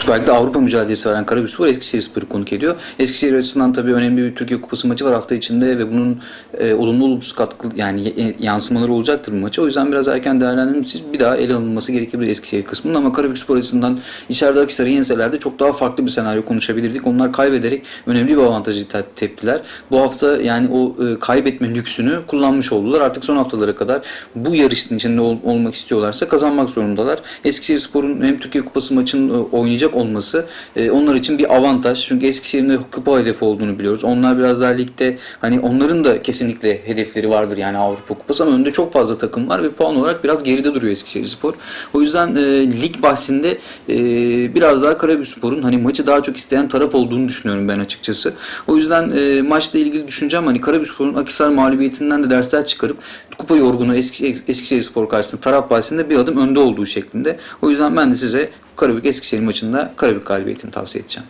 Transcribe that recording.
Süper Lig'de Avrupa mücadelesi veren Karabükspor Eskişehirspor'u konuk ediyor. Eskişehir açısından tabii önemli bir Türkiye Kupası maçı var hafta içinde ve bunun e, olumlu olumsuz katkı yani y- yansımaları olacaktır bu maça. O yüzden biraz erken değerlendirilmesi için bir daha ele alınması gerekebilir Eskişehir kısmının ama Karabükspor açısından içeride Akhisar'ı yenseler çok daha farklı bir senaryo konuşabilirdik. Onlar kaybederek önemli bir avantajı tep- teptiler. Bu hafta yani o e, kaybetme lüksünü kullanmış oldular. Artık son haftalara kadar bu yarışın içinde ol- olmak istiyorlarsa kazanmak zorundalar. Eskişehirspor'un hem Türkiye Kupası maçını e, oynayacak olması e, onlar için bir avantaj. Çünkü Eskişehir'in de kupa hedefi olduğunu biliyoruz. Onlar biraz daha ligde hani onların da kesinlikle hedefleri vardır yani Avrupa Kupası ama önünde çok fazla takım var ve puan olarak biraz geride duruyor Eskişehirspor. O yüzden e, lig bahsinde e, biraz daha Karabükspor'un hani maçı daha çok isteyen taraf olduğunu düşünüyorum ben açıkçası. O yüzden e, maçla ilgili düşüncem hani Karabükspor'un Akhisar mağlubiyetinden de dersler çıkarıp kupa yorgunu Eski, Eskişehirspor karşısında taraf bahsinde bir adım önde olduğu şeklinde. O yüzden ben de size Karabük Eskişehir maçında Karabük galibiyetini tavsiye edeceğim.